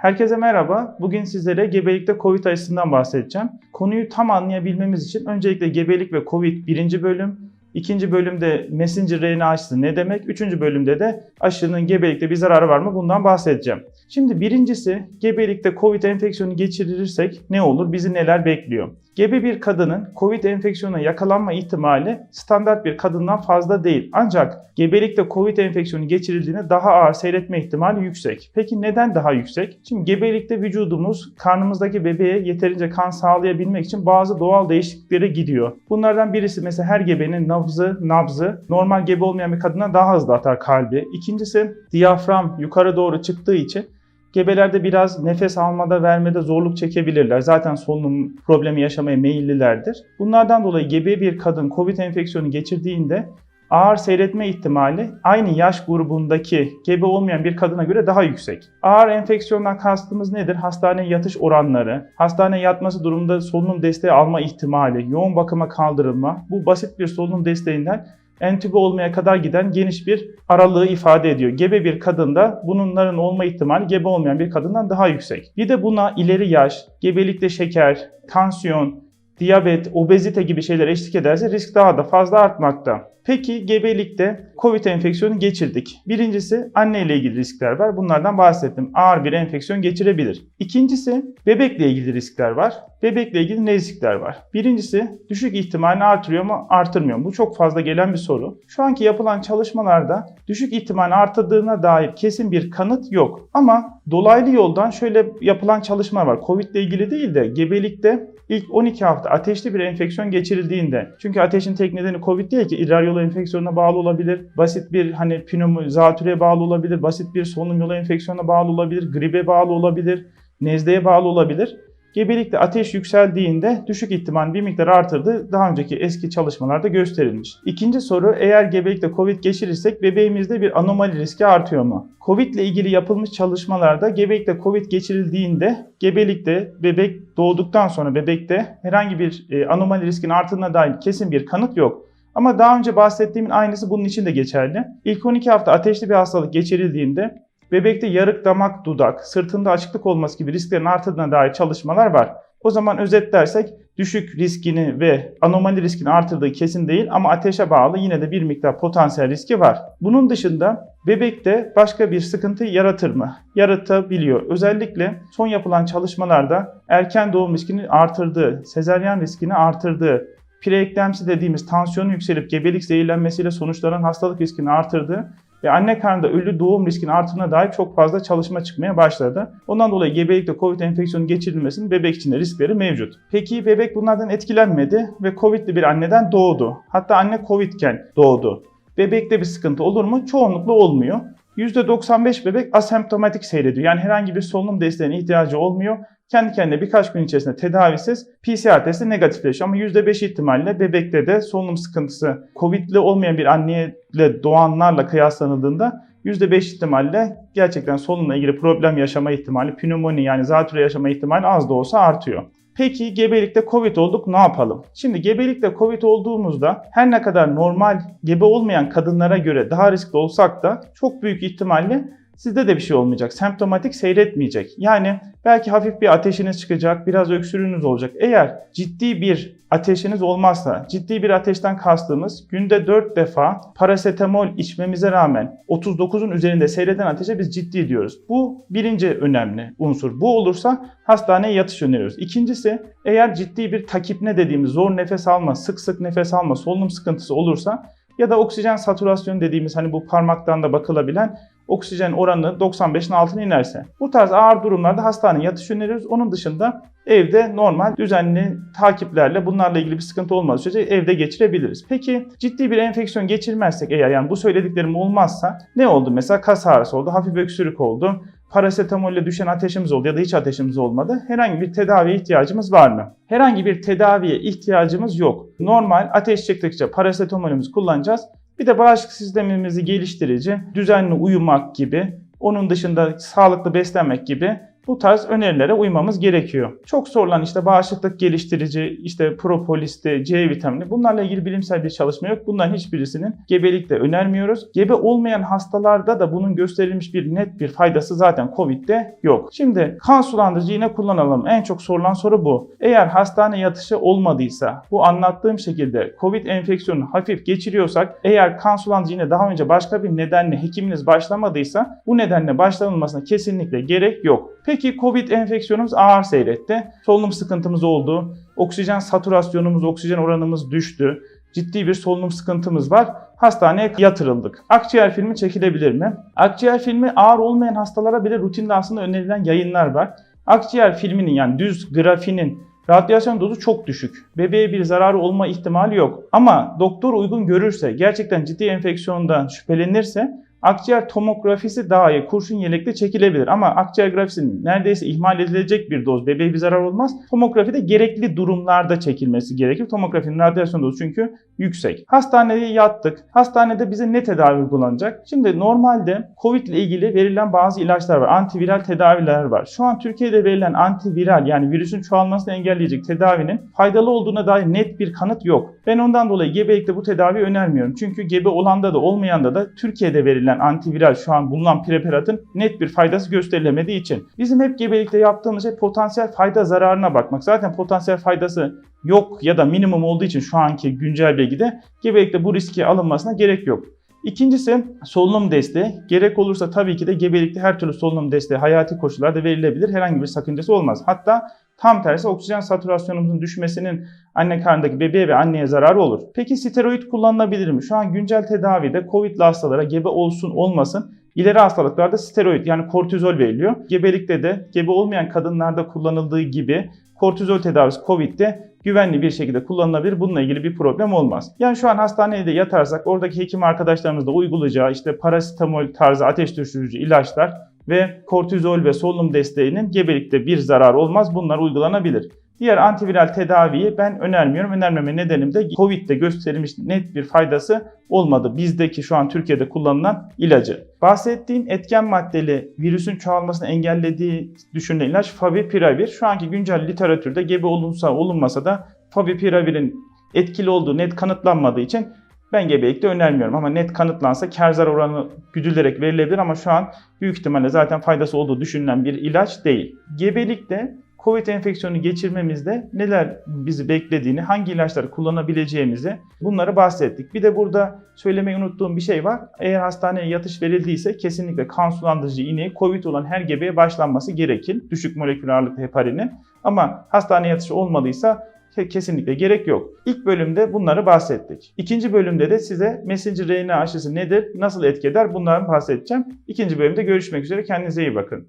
Herkese merhaba. Bugün sizlere gebelikte COVID aşısından bahsedeceğim. Konuyu tam anlayabilmemiz için öncelikle gebelik ve COVID birinci bölüm, ikinci bölümde messenger RNA aşısı ne demek, üçüncü bölümde de aşının gebelikte bir zararı var mı bundan bahsedeceğim. Şimdi birincisi gebelikte COVID enfeksiyonu geçirirsek ne olur, bizi neler bekliyor? Gebe bir kadının COVID enfeksiyonuna yakalanma ihtimali standart bir kadından fazla değil. Ancak gebelikte COVID enfeksiyonu geçirildiğinde daha ağır seyretme ihtimali yüksek. Peki neden daha yüksek? Şimdi gebelikte vücudumuz karnımızdaki bebeğe yeterince kan sağlayabilmek için bazı doğal değişikliklere gidiyor. Bunlardan birisi mesela her gebenin nabzı, nabzı normal gebe olmayan bir kadına daha hızlı atar kalbi. İkincisi diyafram yukarı doğru çıktığı için Gebelerde biraz nefes almada vermede zorluk çekebilirler. Zaten solunum problemi yaşamaya meyillilerdir. Bunlardan dolayı gebe bir kadın COVID enfeksiyonu geçirdiğinde ağır seyretme ihtimali aynı yaş grubundaki gebe olmayan bir kadına göre daha yüksek. Ağır enfeksiyondan kastımız nedir? Hastaneye yatış oranları, hastaneye yatması durumunda solunum desteği alma ihtimali, yoğun bakıma kaldırılma. Bu basit bir solunum desteğinden entübe olmaya kadar giden geniş bir aralığı ifade ediyor. Gebe bir kadında bunların olma ihtimali gebe olmayan bir kadından daha yüksek. Bir de buna ileri yaş, gebelikte şeker, tansiyon, diyabet, obezite gibi şeyler eşlik ederse risk daha da fazla artmakta. Peki gebelikte COVID enfeksiyonu geçirdik. Birincisi anne ile ilgili riskler var. Bunlardan bahsettim. Ağır bir enfeksiyon geçirebilir. İkincisi bebekle ilgili riskler var. Bebekle ilgili ne riskler var? Birincisi düşük ihtimalini artırıyor mu artırmıyor mu? Bu çok fazla gelen bir soru. Şu anki yapılan çalışmalarda düşük ihtimalini artırdığına dair kesin bir kanıt yok. Ama dolaylı yoldan şöyle yapılan çalışma var. Covid ile ilgili değil de gebelikte ilk 12 hafta ateşli bir enfeksiyon geçirildiğinde çünkü ateşin tek nedeni Covid değil ki idrar yolu enfeksiyonuna bağlı olabilir. Basit bir hani pneumo, zatürreye bağlı olabilir. Basit bir solunum yolu enfeksiyonuna bağlı olabilir. Gribe bağlı olabilir. Nezleye bağlı olabilir. Gebelikte ateş yükseldiğinde düşük ihtimal bir miktar artırdığı daha önceki eski çalışmalarda gösterilmiş. İkinci soru eğer gebelikte COVID geçirirsek bebeğimizde bir anomali riski artıyor mu? COVID ile ilgili yapılmış çalışmalarda gebelikte COVID geçirildiğinde gebelikte bebek doğduktan sonra bebekte herhangi bir e, anomali riskin arttığına dair kesin bir kanıt yok. Ama daha önce bahsettiğimin aynısı bunun için de geçerli. İlk 12 hafta ateşli bir hastalık geçirildiğinde bebekte yarık damak dudak, sırtında açıklık olması gibi risklerin arttığına dair çalışmalar var. O zaman özetlersek düşük riskini ve anomali riskini artırdığı kesin değil ama ateşe bağlı yine de bir miktar potansiyel riski var. Bunun dışında bebekte başka bir sıkıntı yaratır mı? Yaratabiliyor. Özellikle son yapılan çalışmalarda erken doğum riskini artırdığı, sezaryen riskini artırdığı, preeklemsi dediğimiz tansiyonu yükselip gebelik zehirlenmesiyle sonuçlanan hastalık riskini artırdığı ve anne karnında ölü doğum riskinin arttığına dair çok fazla çalışma çıkmaya başladı. Ondan dolayı gebelikte COVID enfeksiyonu geçirilmesinin bebek için de riskleri mevcut. Peki bebek bunlardan etkilenmedi ve COVID'li bir anneden doğdu. Hatta anne COVID'ken doğdu. Bebekte bir sıkıntı olur mu? Çoğunlukla olmuyor. %95 bebek asemptomatik seyrediyor. Yani herhangi bir solunum desteğine ihtiyacı olmuyor. Kendi kendine birkaç gün içerisinde tedavisiz PCR testi negatifleşiyor. Ama %5 ihtimalle bebekte de solunum sıkıntısı COVID'li olmayan bir anneyle doğanlarla kıyaslanıldığında %5 ihtimalle gerçekten solunumla ilgili problem yaşama ihtimali, pnömoni yani zatürre yaşama ihtimali az da olsa artıyor. Peki gebelikte Covid olduk ne yapalım? Şimdi gebelikte Covid olduğumuzda her ne kadar normal gebe olmayan kadınlara göre daha riskli olsak da çok büyük ihtimalle sizde de bir şey olmayacak. Semptomatik seyretmeyecek. Yani belki hafif bir ateşiniz çıkacak, biraz öksürüğünüz olacak. Eğer ciddi bir ateşiniz olmazsa, ciddi bir ateşten kastımız günde 4 defa parasetamol içmemize rağmen 39'un üzerinde seyreden ateşe biz ciddi diyoruz. Bu birinci önemli unsur. Bu olursa hastaneye yatış öneriyoruz. İkincisi eğer ciddi bir takipne dediğimiz zor nefes alma, sık sık nefes alma, solunum sıkıntısı olursa ya da oksijen satürasyonu dediğimiz hani bu parmaktan da bakılabilen oksijen oranı 95'in altına inerse. Bu tarz ağır durumlarda hastaneye yatış öneriyoruz. Onun dışında evde normal düzenli takiplerle bunlarla ilgili bir sıkıntı olmaz sürece evde geçirebiliriz. Peki ciddi bir enfeksiyon geçirmezsek eğer yani bu söylediklerim olmazsa ne oldu? Mesela kas ağrısı oldu, hafif öksürük oldu, parasetamolle düşen ateşimiz oldu ya da hiç ateşimiz olmadı. Herhangi bir tedaviye ihtiyacımız var mı? Herhangi bir tedaviye ihtiyacımız yok. Normal ateş çıktıkça parasetamolümüzü kullanacağız. Bir de bağışıklık sistemimizi geliştirici, düzenli uyumak gibi, onun dışında sağlıklı beslenmek gibi bu tarz önerilere uymamız gerekiyor. Çok sorulan işte bağışıklık geliştirici, işte propolisti, C vitamini bunlarla ilgili bilimsel bir çalışma yok. Bunların hiçbirisinin gebelikte önermiyoruz. Gebe olmayan hastalarda da bunun gösterilmiş bir net bir faydası zaten Covid'de yok. Şimdi kan sulandırıcı yine kullanalım. En çok sorulan soru bu. Eğer hastane yatışı olmadıysa, bu anlattığım şekilde Covid enfeksiyonunu hafif geçiriyorsak, eğer kan sulandırıcı yine daha önce başka bir nedenle hekiminiz başlamadıysa bu nedenle başlanılmasına kesinlikle gerek yok. Peki Covid enfeksiyonumuz ağır seyretti. Solunum sıkıntımız oldu. Oksijen saturasyonumuz, oksijen oranımız düştü. Ciddi bir solunum sıkıntımız var. Hastaneye yatırıldık. Akciğer filmi çekilebilir mi? Akciğer filmi ağır olmayan hastalara bile rutinde aslında önerilen yayınlar var. Akciğer filminin yani düz grafinin radyasyon dozu çok düşük. Bebeğe bir zararı olma ihtimali yok. Ama doktor uygun görürse, gerçekten ciddi enfeksiyondan şüphelenirse akciğer tomografisi daha iyi kurşun yelekle çekilebilir. Ama akciğer grafisinin neredeyse ihmal edilecek bir doz bebeğe bir zarar olmaz. Tomografi de gerekli durumlarda çekilmesi gerekir. Tomografinin radyasyon dozu çünkü yüksek. Hastaneye yattık. Hastanede bize ne tedavi uygulanacak? Şimdi normalde COVID ile ilgili verilen bazı ilaçlar var. Antiviral tedaviler var. Şu an Türkiye'de verilen antiviral yani virüsün çoğalmasını engelleyecek tedavinin faydalı olduğuna dair net bir kanıt yok. Ben ondan dolayı gebelikte bu tedaviyi önermiyorum. Çünkü gebe olanda da olmayanda da Türkiye'de verilen antiviral şu an bulunan preparatın net bir faydası gösterilemediği için. Bizim hep gebelikte yaptığımız şey potansiyel fayda zararına bakmak. Zaten potansiyel faydası yok ya da minimum olduğu için şu anki güncel bilgide gebelikte bu riski alınmasına gerek yok. İkincisi solunum desteği. Gerek olursa tabii ki de gebelikte her türlü solunum desteği hayati koşullarda verilebilir. Herhangi bir sakıncası olmaz. Hatta tam tersi oksijen satürasyonumuzun düşmesinin anne karnındaki bebeğe ve anneye zararı olur. Peki steroid kullanılabilir mi? Şu an güncel tedavide COVID'li hastalara gebe olsun olmasın İleri hastalıklarda steroid yani kortizol veriliyor. Gebelikte de gebe olmayan kadınlarda kullanıldığı gibi kortizol tedavisi COVID'de güvenli bir şekilde kullanılabilir. Bununla ilgili bir problem olmaz. Yani şu an hastaneye de yatarsak oradaki hekim arkadaşlarımız da uygulayacağı işte parasetamol tarzı ateş düşürücü ilaçlar ve kortizol ve solunum desteğinin gebelikte bir zarar olmaz. Bunlar uygulanabilir. Diğer antiviral tedaviyi ben önermiyorum. Önermeme nedenim de Covid'de gösterilmiş net bir faydası olmadı. Bizdeki şu an Türkiye'de kullanılan ilacı. Bahsettiğim etken maddeli virüsün çoğalmasını engellediği düşünülen ilaç Favipiravir. Şu anki güncel literatürde gebe olunsa olunmasa da Favipiravir'in etkili olduğu net kanıtlanmadığı için ben gebelikte önermiyorum ama net kanıtlansa kar zarar oranı güdülerek verilebilir ama şu an büyük ihtimalle zaten faydası olduğu düşünülen bir ilaç değil. Gebelikte Covid enfeksiyonu geçirmemizde neler bizi beklediğini, hangi ilaçları kullanabileceğimizi bunları bahsettik. Bir de burada söylemeyi unuttuğum bir şey var. Eğer hastaneye yatış verildiyse kesinlikle kan sulandırıcı iğneyi Covid olan her gebeye başlanması gerekir. Düşük molekül ağırlıklı heparini. Ama hastaneye yatışı olmadıysa kesinlikle gerek yok. İlk bölümde bunları bahsettik. İkinci bölümde de size messenger RNA aşısı nedir, nasıl etki eder bunlardan bahsedeceğim. İkinci bölümde görüşmek üzere. Kendinize iyi bakın.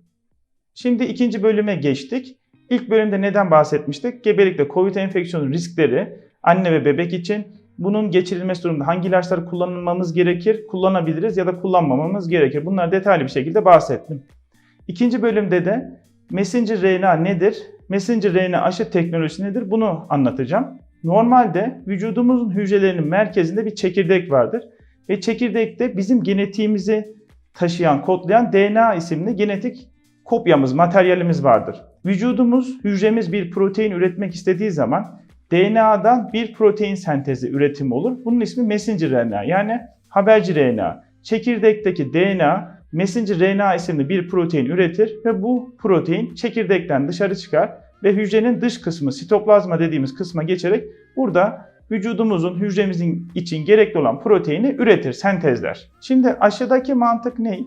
Şimdi ikinci bölüme geçtik. İlk bölümde neden bahsetmiştik? Gebelikte COVID enfeksiyonu riskleri anne ve bebek için bunun geçirilmesi durumunda hangi ilaçları kullanmamız gerekir, kullanabiliriz ya da kullanmamamız gerekir. Bunları detaylı bir şekilde bahsettim. İkinci bölümde de messenger RNA nedir? Messenger RNA aşı teknolojisi nedir? Bunu anlatacağım. Normalde vücudumuzun hücrelerinin merkezinde bir çekirdek vardır. Ve çekirdekte bizim genetiğimizi taşıyan, kodlayan DNA isimli genetik kopyamız, materyalimiz vardır. Vücudumuz, hücremiz bir protein üretmek istediği zaman DNA'dan bir protein sentezi üretimi olur. Bunun ismi messenger RNA yani haberci RNA. Çekirdekteki DNA messenger RNA isimli bir protein üretir ve bu protein çekirdekten dışarı çıkar ve hücrenin dış kısmı sitoplazma dediğimiz kısma geçerek burada vücudumuzun hücremizin için gerekli olan proteini üretir, sentezler. Şimdi aşıdaki mantık ne?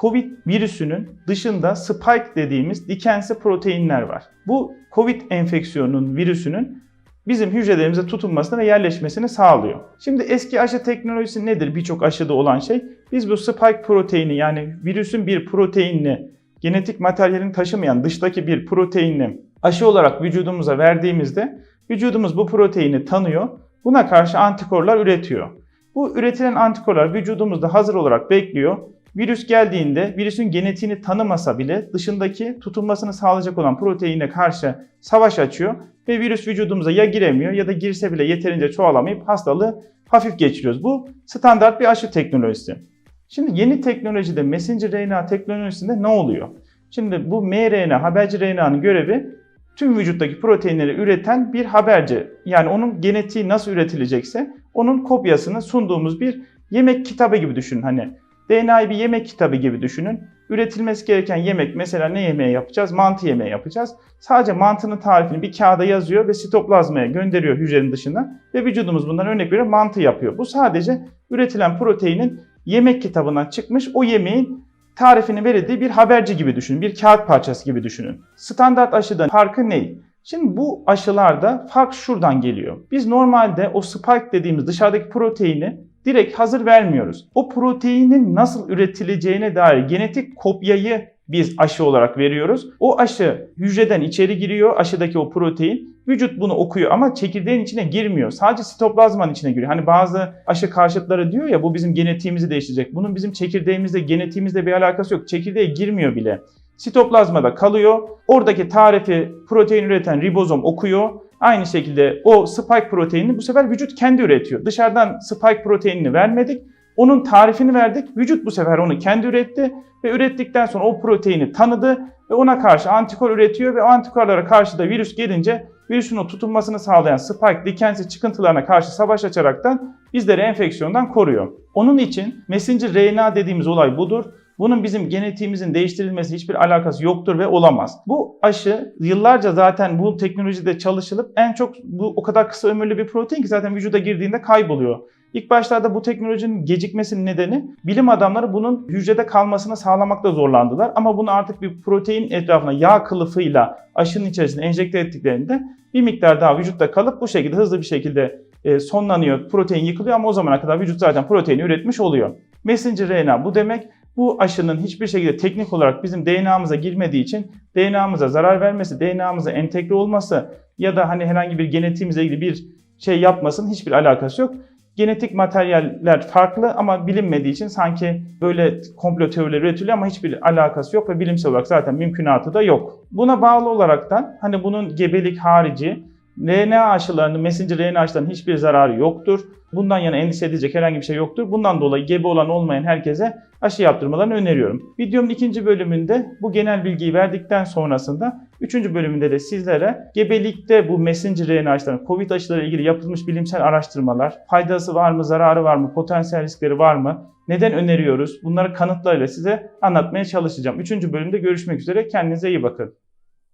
Covid virüsünün dışında spike dediğimiz dikensi proteinler var. Bu Covid enfeksiyonunun virüsünün bizim hücrelerimize tutunmasını ve yerleşmesini sağlıyor. Şimdi eski aşı teknolojisi nedir? Birçok aşıda olan şey. Biz bu spike proteini yani virüsün bir proteinini genetik materyalini taşımayan dıştaki bir proteinini aşı olarak vücudumuza verdiğimizde vücudumuz bu proteini tanıyor. Buna karşı antikorlar üretiyor. Bu üretilen antikorlar vücudumuzda hazır olarak bekliyor Virüs geldiğinde virüsün genetiğini tanımasa bile dışındaki tutunmasını sağlayacak olan proteine karşı savaş açıyor ve virüs vücudumuza ya giremiyor ya da girse bile yeterince çoğalamayıp hastalığı hafif geçiriyoruz. Bu standart bir aşı teknolojisi. Şimdi yeni teknolojide messenger RNA teknolojisinde ne oluyor? Şimdi bu mRNA, haberci RNA'nın görevi tüm vücuttaki proteinleri üreten bir haberci. Yani onun genetiği nasıl üretilecekse onun kopyasını sunduğumuz bir yemek kitabı gibi düşünün. Hani DNA'yı bir yemek kitabı gibi düşünün. Üretilmesi gereken yemek mesela ne yemeği yapacağız? Mantı yemeği yapacağız. Sadece mantının tarifini bir kağıda yazıyor ve sitoplazmaya gönderiyor hücrenin dışına ve vücudumuz bundan örnek veriyor mantı yapıyor. Bu sadece üretilen proteinin yemek kitabından çıkmış o yemeğin tarifini verildiği bir haberci gibi düşünün. Bir kağıt parçası gibi düşünün. Standart aşıdan farkı ne? Şimdi bu aşılarda fark şuradan geliyor. Biz normalde o spike dediğimiz dışarıdaki proteini direkt hazır vermiyoruz. O proteinin nasıl üretileceğine dair genetik kopyayı biz aşı olarak veriyoruz. O aşı hücreden içeri giriyor aşıdaki o protein. Vücut bunu okuyor ama çekirdeğin içine girmiyor. Sadece sitoplazmanın içine giriyor. Hani bazı aşı karşıtları diyor ya bu bizim genetiğimizi değiştirecek. Bunun bizim çekirdeğimizle, genetiğimizle bir alakası yok. Çekirdeğe girmiyor bile. Sitoplazmada kalıyor. Oradaki tarifi protein üreten ribozom okuyor. Aynı şekilde o spike proteinini bu sefer vücut kendi üretiyor. Dışarıdan spike proteinini vermedik. Onun tarifini verdik. Vücut bu sefer onu kendi üretti ve ürettikten sonra o proteini tanıdı ve ona karşı antikor üretiyor ve o antikorlara karşı da virüs gelince virüsün o tutunmasını sağlayan spike dikensi çıkıntılarına karşı savaş açaraktan bizleri enfeksiyondan koruyor. Onun için messenger RNA dediğimiz olay budur. Bunun bizim genetiğimizin değiştirilmesi hiçbir alakası yoktur ve olamaz. Bu aşı yıllarca zaten bu teknolojide çalışılıp en çok bu o kadar kısa ömürlü bir protein ki zaten vücuda girdiğinde kayboluyor. İlk başlarda bu teknolojinin gecikmesinin nedeni bilim adamları bunun hücrede kalmasını sağlamakta zorlandılar. Ama bunu artık bir protein etrafına yağ kılıfıyla aşının içerisine enjekte ettiklerinde bir miktar daha vücutta kalıp bu şekilde hızlı bir şekilde e, sonlanıyor. Protein yıkılıyor ama o zamana kadar vücut zaten proteini üretmiş oluyor. Messenger RNA bu demek. Bu aşının hiçbir şekilde teknik olarak bizim DNA'mıza girmediği için DNA'mıza zarar vermesi, DNA'mıza entegre olması ya da hani herhangi bir genetiğimizle ilgili bir şey yapmasının hiçbir alakası yok. Genetik materyaller farklı ama bilinmediği için sanki böyle komplo teorileri üretiliyor ama hiçbir alakası yok ve bilimsel olarak zaten mümkünatı da yok. Buna bağlı olaraktan hani bunun gebelik harici RNA aşılarının, messenger RNA aşılarının hiçbir zararı yoktur. Bundan yana endişe edecek herhangi bir şey yoktur. Bundan dolayı gebe olan olmayan herkese aşı yaptırmalarını öneriyorum. Videomun ikinci bölümünde bu genel bilgiyi verdikten sonrasında üçüncü bölümünde de sizlere gebelikte bu messenger RNA aşılarının COVID aşıları ilgili yapılmış bilimsel araştırmalar, faydası var mı, zararı var mı, potansiyel riskleri var mı, neden öneriyoruz bunları kanıtlarıyla size anlatmaya çalışacağım. Üçüncü bölümde görüşmek üzere. Kendinize iyi bakın.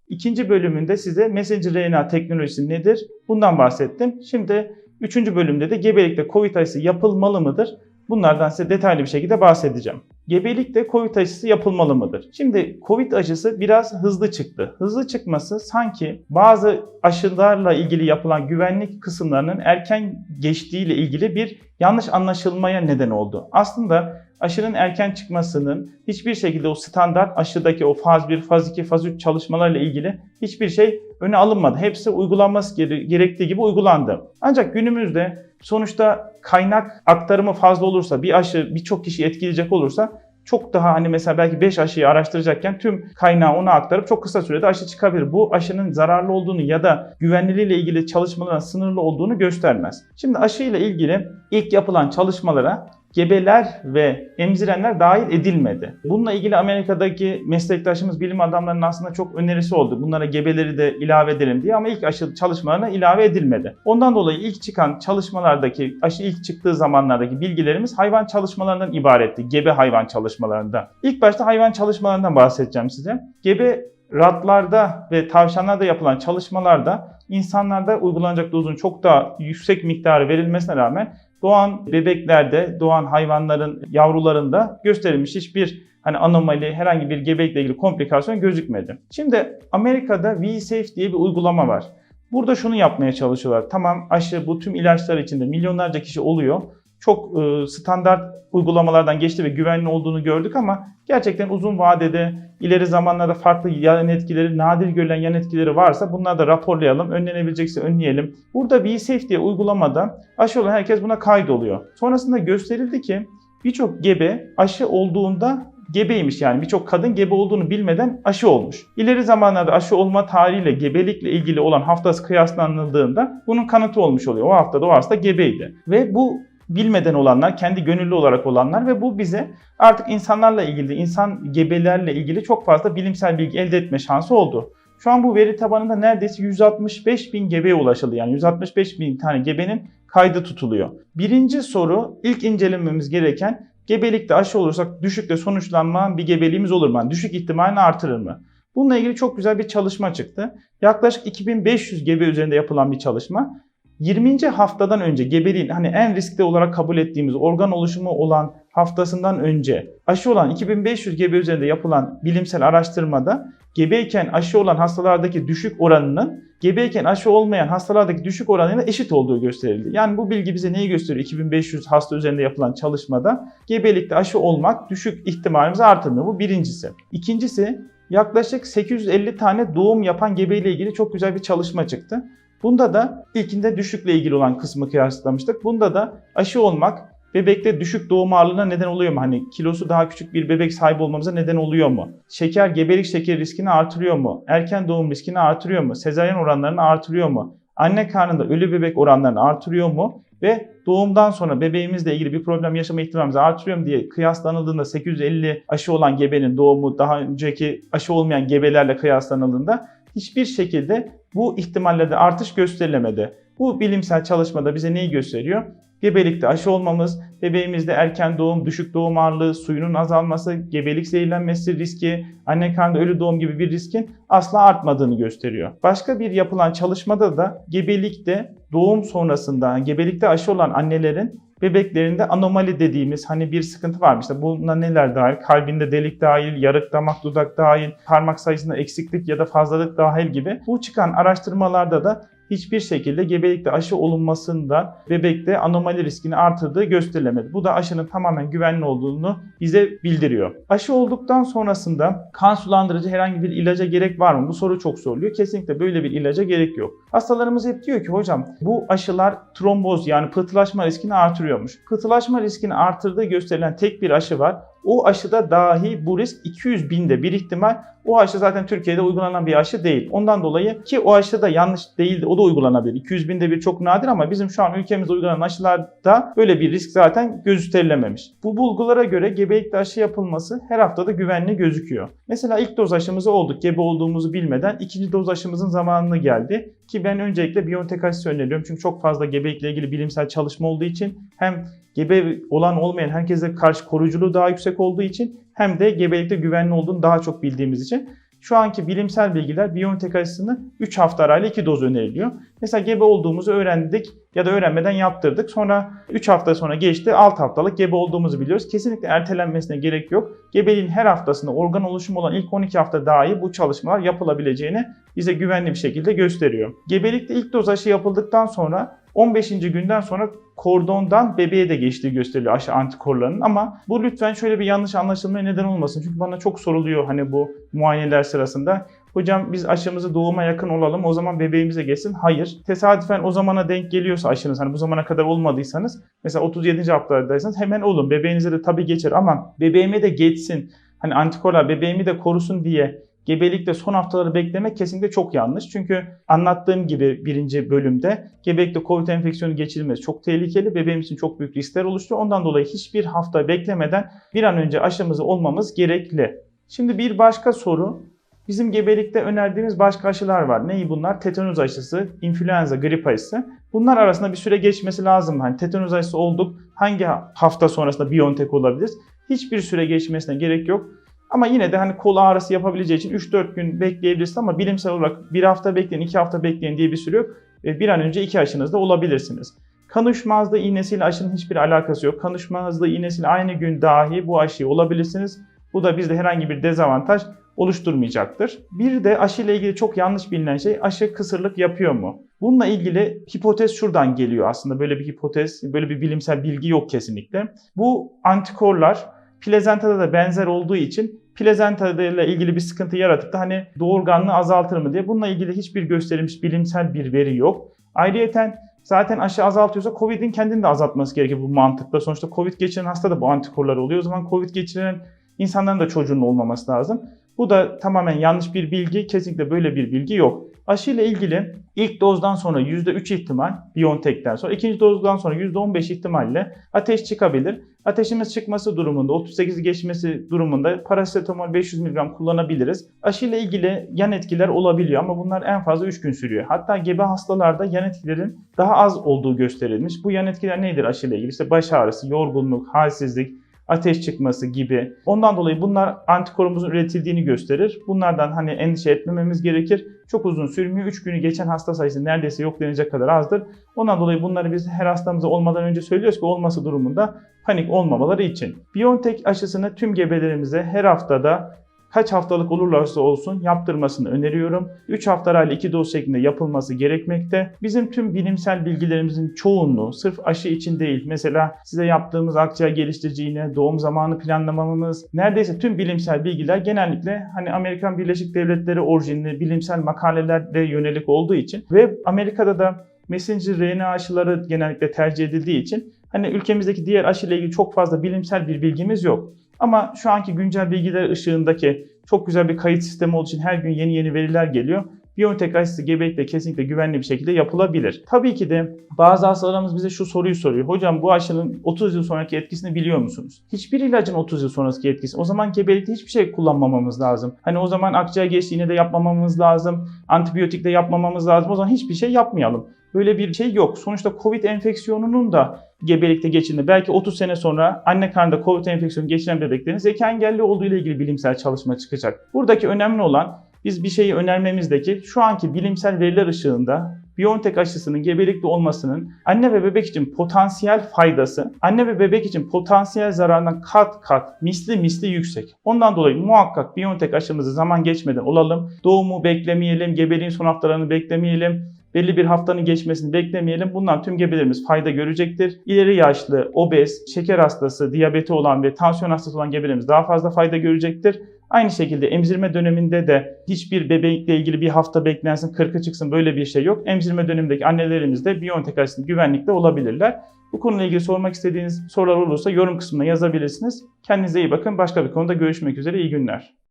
İkinci bölümünde size messenger RNA teknolojisi nedir? Bundan bahsettim. Şimdi üçüncü bölümde de gebelikte COVID aşısı yapılmalı mıdır? Bunlardan size detaylı bir şekilde bahsedeceğim. Gebelikte COVID aşısı yapılmalı mıdır? Şimdi COVID aşısı biraz hızlı çıktı. Hızlı çıkması sanki bazı aşılarla ilgili yapılan güvenlik kısımlarının erken geçtiğiyle ilgili bir yanlış anlaşılmaya neden oldu. Aslında aşının erken çıkmasının hiçbir şekilde o standart aşıdaki o faz 1, faz 2, faz 3 çalışmalarla ilgili hiçbir şey öne alınmadı. Hepsi uygulanması gerektiği gibi uygulandı. Ancak günümüzde sonuçta kaynak aktarımı fazla olursa, bir aşı birçok kişi etkileyecek olursa çok daha hani mesela belki 5 aşıyı araştıracakken tüm kaynağı ona aktarıp çok kısa sürede aşı çıkabilir. Bu aşının zararlı olduğunu ya da güvenliliğiyle ilgili çalışmaların sınırlı olduğunu göstermez. Şimdi aşıyla ilgili ilk yapılan çalışmalara gebeler ve emzirenler dahil edilmedi. Bununla ilgili Amerika'daki meslektaşımız bilim adamlarının aslında çok önerisi oldu. Bunlara gebeleri de ilave edelim diye ama ilk aşı çalışmalarına ilave edilmedi. Ondan dolayı ilk çıkan çalışmalardaki, aşı ilk çıktığı zamanlardaki bilgilerimiz hayvan çalışmalarından ibaretti. Gebe hayvan çalışmalarında. İlk başta hayvan çalışmalarından bahsedeceğim size. Gebe ratlarda ve tavşanlarda yapılan çalışmalarda insanlarda uygulanacak dozun çok daha yüksek miktarı verilmesine rağmen doğan bebeklerde, doğan hayvanların yavrularında gösterilmiş hiçbir hani anomali, herhangi bir gebelikle ilgili komplikasyon gözükmedi. Şimdi Amerika'da V-Safe diye bir uygulama var. Burada şunu yapmaya çalışıyorlar. Tamam aşı bu tüm ilaçlar içinde milyonlarca kişi oluyor. Çok e, standart uygulamalardan geçti ve güvenli olduğunu gördük ama gerçekten uzun vadede ileri zamanlarda farklı yan etkileri, nadir görülen yan etkileri varsa bunları da raporlayalım. Önlenebilecekse önleyelim. Burada V-Safe diye uygulamada aşı olan herkes buna kaydoluyor. Sonrasında gösterildi ki birçok gebe aşı olduğunda gebeymiş yani birçok kadın gebe olduğunu bilmeden aşı olmuş. İleri zamanlarda aşı olma tarihiyle gebelikle ilgili olan haftası kıyaslanıldığında bunun kanıtı olmuş oluyor. O haftada o hasta gebeydi. Ve bu bilmeden olanlar, kendi gönüllü olarak olanlar ve bu bize artık insanlarla ilgili, insan gebelerle ilgili çok fazla bilimsel bilgi elde etme şansı oldu. Şu an bu veri tabanında neredeyse 165 bin gebeye ulaşıldı. Yani 165 bin tane gebenin kaydı tutuluyor. Birinci soru ilk incelememiz gereken gebelikte aşı olursak düşükle sonuçlanma bir gebeliğimiz olur mu? Yani düşük ihtimalini artırır mı? Bununla ilgili çok güzel bir çalışma çıktı. Yaklaşık 2500 gebe üzerinde yapılan bir çalışma. 20. haftadan önce gebeliğin hani en riskli olarak kabul ettiğimiz organ oluşumu olan haftasından önce aşı olan 2500 gebe üzerinde yapılan bilimsel araştırmada gebeyken aşı olan hastalardaki düşük oranının gebeyken aşı olmayan hastalardaki düşük oranıyla eşit olduğu gösterildi. Yani bu bilgi bize neyi gösteriyor? 2500 hasta üzerinde yapılan çalışmada gebelikte aşı olmak düşük ihtimalimizi artırmıyor. Bu birincisi. İkincisi yaklaşık 850 tane doğum yapan gebeyle ilgili çok güzel bir çalışma çıktı. Bunda da ilkinde düşükle ilgili olan kısmı kıyaslamıştık. Bunda da aşı olmak bebekte düşük doğum ağırlığına neden oluyor mu? Hani kilosu daha küçük bir bebek sahibi olmamıza neden oluyor mu? Şeker, gebelik şeker riskini artırıyor mu? Erken doğum riskini artırıyor mu? Sezaryen oranlarını artırıyor mu? Anne karnında ölü bebek oranlarını artırıyor mu? Ve doğumdan sonra bebeğimizle ilgili bir problem yaşama ihtimalimizi artırıyor mu diye kıyaslanıldığında 850 aşı olan gebenin doğumu daha önceki aşı olmayan gebelerle kıyaslanıldığında hiçbir şekilde bu ihtimallerde artış gösterilemedi. Bu bilimsel çalışmada bize neyi gösteriyor? Gebelikte aşı olmamız, bebeğimizde erken doğum, düşük doğum ağırlığı, suyunun azalması, gebelik zehirlenmesi riski, anne karnında ölü doğum gibi bir riskin asla artmadığını gösteriyor. Başka bir yapılan çalışmada da gebelikte doğum sonrasında, gebelikte aşı olan annelerin bebeklerinde anomali dediğimiz hani bir sıkıntı varmış. İşte buna neler dahil? Kalbinde delik dahil, yarık damak dudak dahil, parmak sayısında eksiklik ya da fazlalık dahil gibi. Bu çıkan araştırmalarda da hiçbir şekilde gebelikte aşı olunmasında bebekte anomali riskini artırdığı gösterilemedi. Bu da aşının tamamen güvenli olduğunu bize bildiriyor. Aşı olduktan sonrasında kan sulandırıcı herhangi bir ilaca gerek var mı? Bu soru çok soruluyor. Kesinlikle böyle bir ilaca gerek yok. Hastalarımız hep diyor ki hocam bu aşılar tromboz yani pıhtılaşma riskini artırıyormuş. Pıhtılaşma riskini artırdığı gösterilen tek bir aşı var. O aşıda dahi bu risk 200 binde bir ihtimal. O aşı zaten Türkiye'de uygulanan bir aşı değil. Ondan dolayı ki o aşı da yanlış değildi. O da uygulanabilir. 200 binde bir çok nadir ama bizim şu an ülkemizde uygulanan aşılarda böyle bir risk zaten gösterilememiş. Bu bulgulara göre gebelikte aşı yapılması her haftada güvenli gözüküyor. Mesela ilk doz aşımızı olduk. Gebe olduğumuzu bilmeden ikinci doz aşımızın zamanını geldi. Ki ben öncelikle Biontech aşısı öneriyorum. Çünkü çok fazla gebelikle ilgili bilimsel çalışma olduğu için hem gebe olan olmayan herkese karşı koruyuculuğu daha yüksek olduğu için hem de gebelikte güvenli olduğunu daha çok bildiğimiz için şu anki bilimsel bilgiler Biontech aşısını 3 hafta arayla 2 doz öneriliyor. Mesela gebe olduğumuzu öğrendik ya da öğrenmeden yaptırdık. Sonra 3 hafta sonra geçti 6 haftalık gebe olduğumuzu biliyoruz. Kesinlikle ertelenmesine gerek yok. Gebeliğin her haftasında organ oluşumu olan ilk 12 hafta dahi bu çalışmalar yapılabileceğini bize güvenli bir şekilde gösteriyor. Gebelikte ilk doz aşı yapıldıktan sonra 15. günden sonra kordondan bebeğe de geçtiği gösteriliyor aşı antikorlarının ama bu lütfen şöyle bir yanlış anlaşılmaya neden olmasın. Çünkü bana çok soruluyor hani bu muayeneler sırasında. Hocam biz aşımızı doğuma yakın olalım o zaman bebeğimize geçsin. Hayır. Tesadüfen o zamana denk geliyorsa aşınız hani bu zamana kadar olmadıysanız mesela 37. haftadaysanız hemen olun. Bebeğinize de tabii geçer ama bebeğime de geçsin. Hani antikorlar bebeğimi de korusun diye gebelikte son haftaları beklemek kesinlikle çok yanlış. Çünkü anlattığım gibi birinci bölümde gebelikte COVID enfeksiyonu geçirilmesi çok tehlikeli. Bebeğim için çok büyük riskler oluşturuyor. Ondan dolayı hiçbir hafta beklemeden bir an önce aşımızı olmamız gerekli. Şimdi bir başka soru. Bizim gebelikte önerdiğimiz başka aşılar var. Neyi bunlar? Tetanus aşısı, influenza, grip aşısı. Bunlar arasında bir süre geçmesi lazım. Hani tetanus aşısı olduk. Hangi hafta sonrasında Biontech olabiliriz? Hiçbir süre geçmesine gerek yok. Ama yine de hani kol ağrısı yapabileceği için 3-4 gün bekleyebilirsiniz ama bilimsel olarak bir hafta bekleyin, 2 hafta bekleyin diye bir süre yok. Bir an önce iki aşınızda olabilirsiniz. Kan uyuşmazlığı iğnesiyle aşının hiçbir alakası yok. Kan uyuşmazlığı iğnesiyle aynı gün dahi bu aşıyı olabilirsiniz. Bu da bizde herhangi bir dezavantaj oluşturmayacaktır. Bir de aşı ile ilgili çok yanlış bilinen şey aşı kısırlık yapıyor mu? Bununla ilgili hipotez şuradan geliyor aslında. Böyle bir hipotez, böyle bir bilimsel bilgi yok kesinlikle. Bu antikorlar plazentada da benzer olduğu için plazenta ile ilgili bir sıkıntı yaratıp da hani doğurganlığı azaltır mı diye bununla ilgili hiçbir gösterilmiş bilimsel bir veri yok. Ayrıyeten zaten aşı azaltıyorsa COVID'in kendini de azaltması gerekir bu mantıkla. Sonuçta COVID geçiren hasta da bu antikorlar oluyor. O zaman COVID geçiren insanların da çocuğunun olmaması lazım. Bu da tamamen yanlış bir bilgi. Kesinlikle böyle bir bilgi yok. Aşı ile ilgili ilk dozdan sonra %3 ihtimal BioNTech'ten sonra ikinci dozdan sonra %15 ihtimalle ateş çıkabilir. Ateşimiz çıkması durumunda 38'i geçmesi durumunda parasetamol 500 mg kullanabiliriz. Aşı ile ilgili yan etkiler olabiliyor ama bunlar en fazla 3 gün sürüyor. Hatta gebe hastalarda yan etkilerin daha az olduğu gösterilmiş. Bu yan etkiler nedir aşı ile ilgili? İşte baş ağrısı, yorgunluk, halsizlik, ateş çıkması gibi. Ondan dolayı bunlar antikorumuzun üretildiğini gösterir. Bunlardan hani endişe etmememiz gerekir. Çok uzun sürmüyor. 3 günü geçen hasta sayısı neredeyse yok denecek kadar azdır. Ondan dolayı bunları biz her hastamıza olmadan önce söylüyoruz ki olması durumunda panik olmamaları için. BioNTech aşısını tüm gebelerimize her haftada kaç haftalık olurlarsa olsun yaptırmasını öneriyorum. 3 hafta arayla 2 doz şeklinde yapılması gerekmekte. Bizim tüm bilimsel bilgilerimizin çoğunluğu sırf aşı için değil. Mesela size yaptığımız akciğer geliştirici doğum zamanı planlamamız, neredeyse tüm bilimsel bilgiler genellikle hani Amerikan Birleşik Devletleri orijinli bilimsel makalelere yönelik olduğu için ve Amerika'da da messenger RNA aşıları genellikle tercih edildiği için hani ülkemizdeki diğer aşıyla ilgili çok fazla bilimsel bir bilgimiz yok. Ama şu anki güncel bilgiler ışığındaki çok güzel bir kayıt sistemi olduğu için her gün yeni yeni veriler geliyor. BioNTech aşısı gebelikte kesinlikle güvenli bir şekilde yapılabilir. Tabii ki de bazı hastalarımız bize şu soruyu soruyor. Hocam bu aşının 30 yıl sonraki etkisini biliyor musunuz? Hiçbir ilacın 30 yıl sonraki etkisi. O zaman gebelikte hiçbir şey kullanmamamız lazım. Hani o zaman akciğer geçtiğini de yapmamamız lazım. Antibiyotik de yapmamamız lazım. O zaman hiçbir şey yapmayalım. Böyle bir şey yok. Sonuçta Covid enfeksiyonunun da gebelikte geçirdiğinde belki 30 sene sonra anne karnında Covid enfeksiyonu geçiren bebeklerin zeka engelli olduğu ile ilgili bilimsel çalışma çıkacak. Buradaki önemli olan biz bir şeyi önermemizdeki şu anki bilimsel veriler ışığında BioNTech aşısının gebelikte olmasının anne ve bebek için potansiyel faydası, anne ve bebek için potansiyel zararından kat kat, misli misli yüksek. Ondan dolayı muhakkak BioNTech aşımızı zaman geçmeden olalım. Doğumu beklemeyelim, gebeliğin son haftalarını beklemeyelim belli bir haftanın geçmesini beklemeyelim. Bundan tüm gebelerimiz fayda görecektir. İleri yaşlı, obez, şeker hastası, diyabeti olan ve tansiyon hastası olan gebelerimiz daha fazla fayda görecektir. Aynı şekilde emzirme döneminde de hiçbir bebekle ilgili bir hafta beklensin, 40'ı çıksın böyle bir şey yok. Emzirme dönemindeki annelerimiz de BioNTech aşısını güvenlikte olabilirler. Bu konuyla ilgili sormak istediğiniz sorular olursa yorum kısmına yazabilirsiniz. Kendinize iyi bakın. Başka bir konuda görüşmek üzere. İyi günler.